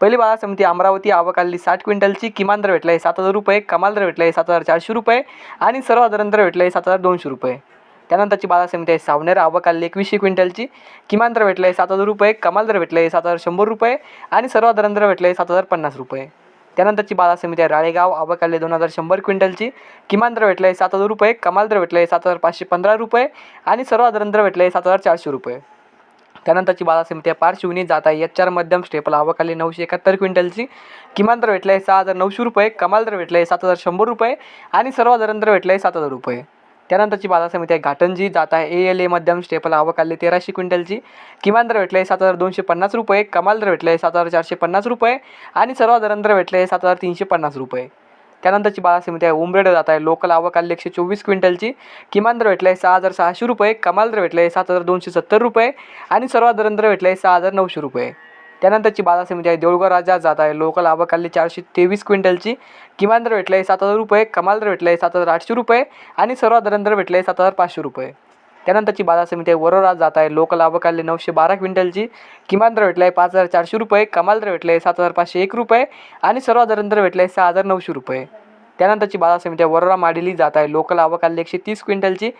पहिली बाजार समिती अमरावती आवक आलेली साठ क्विंटलची किमान दर भेटला आहे सात हजार रुपये कमाल दर भेटला आहे सात हजार चारशे रुपये आणि सर्वसाधारण दर भेटला आहे सात हजार दोनशे रुपये. त्यानंतरची बाजार समिती आहे सावनेर आवक आलेली एकवीसशे क्विंटलची किमान दर भेटला आहे सात हजार रुपये कमाल दर भेटला आहे सात हजार शंभर रुपये आणि सर्वसाधारण दर भेटला आहे सात हजार पन्नास रुपये. त्यानंतरची बाजार समिती आहे राळेगाव आवक आले दोन हजार शंभर क्विंटलची किमान दर भेटला आहे सात हजार रुपये कमाल दर भेटला आहे सात हजार पाचशे पंधरा रुपये आणि सर्वसाधारण दर भेटला आहे सात हजार चारशे रुपये. त्यानंतरची बाजार समिती आहे पार्श्वनी जात आहे. एच चार मध्यम स्टेपल हवाखाली नऊशे एकाहत्तर क्विंटलची किमान दर भेटला आहे सहा हजार नऊशे रुपये. कमाल दर भेटला आहे सात हजार शंभर रुपये. आणि सर्व दर भेटला आहे सात हजार रुपये. त्यानंतरची बाजार समिती आहे घाटंजी जात आहे. ए एल ए मध्यम स्टेपल हवाखाली तेराशे क्विंटलची किमान दर भेटला आहे सात हजार दोनशे पन्नास रुपये. कमाल दर भेटला आहे सात हजार चारशे पन्नास रुपये. आणि सर्वसाधारण दर भेटले आहे सात हजार तीनशे पन्नास रुपये. त्यानंतरची बाजार समिती आहे उमरेड जात आहे. लोकल आवक आली एकशे चोवीस क्विंटलची. किमान दर भेटला आहे सहा हजार सहाशे रुपये. कमाल दर भेटला आहे सात हजार दोनशे सत्तर रुपये. आणि सर्वात दर भेटला आहे सहा हजार नऊशे रुपये. त्यानंतरची बाजार समिती आहे देऊळगाव राजा जात आहे. लोकल आवक आली चारशे तेवीस क्विंटलची. किमान दर भेटला आहे सात हजार रुपये. कमाल दर भेटला आहे सात हजार आठशे रुपये. आणि सर्वात दर भेटला आहे सात हजार पाचशे रुपये. त्यानंतरची बाजार समिती आहे. वरोरा जात आहे. लोकल आवक नऊशे बारा क्विंटलची किमान दर भेटला आहे पाच हजार चारशे रुपये. कमाल दर भेटला आहे सात हजार पाचशे एक रुपये. आणि सर्वसाधारण दर भेटला आहे सहा हजार नऊशे रुपये. त्यानंतरची बाजार समिती आहे. वरोरा माडिली जात आहे. लोकल आवक एकशे तीस क्विंटलची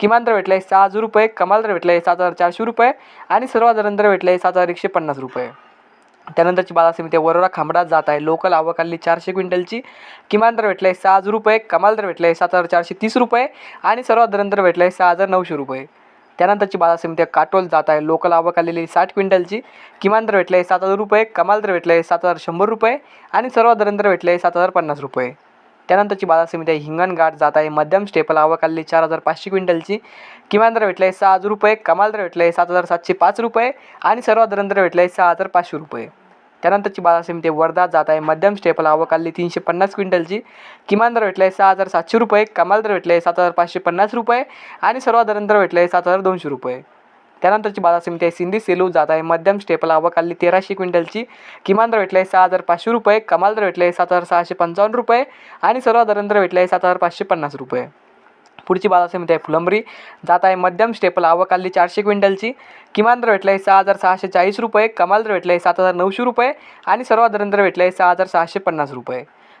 किमान दर भेटला आहे सहा हजार रुपये. कमाल दर भेटला आहे सात हजार चारशे रुपये. आणि सर्वसाधारण दर भेटला आहे सात हजार एकशे पन्नास रुपये. त्यानंतरची बाजार समिती आहे. वरोरा खांबडात जात आहे. लोकल आवक चारशे क्विंटलची. किमान दर भेटला आहे सहा हजार रुपये. कमाल दर भेटला आहे सात हजार चारशे तीस रुपये. आणि सर्वात दर भेटला आहे सहा हजार नऊशे रुपये. त्यानंतरची बाजार समिती आहे. काटोल जात आहे. लोकल आवक आलेली साठ क्विंटलची. किमान दर भेटला आहे सात हजार रुपये. कमाल दर भेटला आहे सात हजार शंभर रुपये. आणि सर्वात दर भेटले आहे सात हजार पन्नास रुपये. त्यानंतरची बाजार समिती आहे. हिंगणघाट जात आहे. मध्यम स्टेपल आवक आलेली चार हजार पाचशे क्विंटलची. किमान दर भेटला आहे सहा हजार रुपये. कमाल दर भेटला आहे सात हजार सातशे पाच रुपये. आणि सर्वसाधारण दर भेटला आहे सहा हजार पाचशे रुपये. त्यानंतरची बाजार समिती वर्धा जात आहे. मध्यम स्टेपल आवक आलेली तीनशे पन्नास क्विंटलची. किमान दर भेटला आहे सहा हजार सातशे रुपये. कमाल दर भेटला आहे सात हजार पाचशे पन्नास रुपये. आणि सर्वसाधारण दर भेटला आहे सात हजार दोनशे रुपये. त्यानंतरची बाजार समिती आहे. सिंधी सेलू जात आहे. मध्यम स्टेपल आवक आलेली तेराशे क्विंटलची किमान दर भेटला आहे. सहा हजार पाचशे रुपये. कमाल दर भेटला आहे. सात हजार सहाशे पंचावन्न रुपये. आणि सर्वसाधारण दर भेटला आहे. सात हजार पाचशे पन्नास रुपये. पुढची बाजार समिती आहे. फुलंबरी जात आहे. मध्यम स्टेपल आवक चारशे क्विंटलची किमान दर भेटला आहे. सहा हजार सहाशे चाळीस रुपये. कमाल दर भेटला आहे. सात हजार नऊशे रुपये. आणि सर्वसाधारण दर भेटला आहे. सहा हजार सहाशे पन्नास रुपये.